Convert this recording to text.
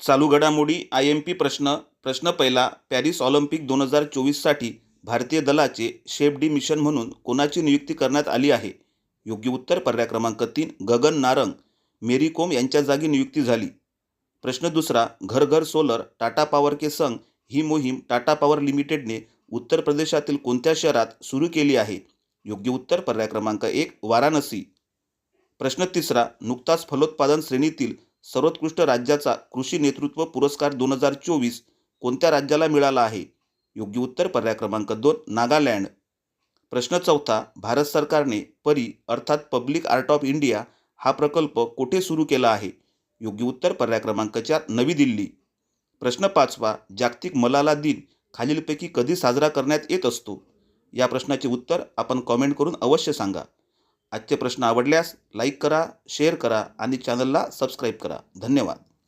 चालू घडामोडी I am P प्रश्न प्रश्न पहिला पॅरिस ऑलिम्पिक दोन हजार चोवीससाठी भारतीय दलाचे शेफ डी मिशन म्हणून कोणाची नियुक्ती करण्यात आली आहे? योग्य उत्तर पर्याय क्रमांक तीन गगन नारंग. मेरी कोम यांच्या जागी नियुक्ती झाली. प्रश्न दुसरा घर घर सोलर टाटा पॉवर के संग ही मोहीम टाटा पॉवर लिमिटेडने उत्तर प्रदेशातील कोणत्या शहरात सुरू केली आहे? योग्य उत्तर पर्याय क्रमांक एक वाराणसी. प्रश्न तिसरा नुकताच फलोत्पादन श्रेणीतील सर्वोत्कृष्ट राज्याचा कृषी नेतृत्व पुरस्कार दोन हजार चोवीस कोणत्या राज्याला मिळाला आहे? योग्य उत्तर पर्याय क्रमांक दोन नागालँड. प्रश्न चौथा भारत सरकारने परी अर्थात पब्लिक आर्ट ऑफ इंडिया हा प्रकल्प कोठे सुरू केला आहे? योग्य उत्तर पर्याय क्रमांक चार नवी दिल्ली. प्रश्न पाचवा जागतिक मलाला दिन खालीलपैकी कधी साजरा करण्यात येत असतो? या प्रश्नाचे उत्तर आपण कॉमेंट करून अवश्य सांगा. आजचे प्रश्न आवडल्यास लाईक करा शेअर करा आणि चॅनलला सबस्क्राईब करा. धन्यवाद.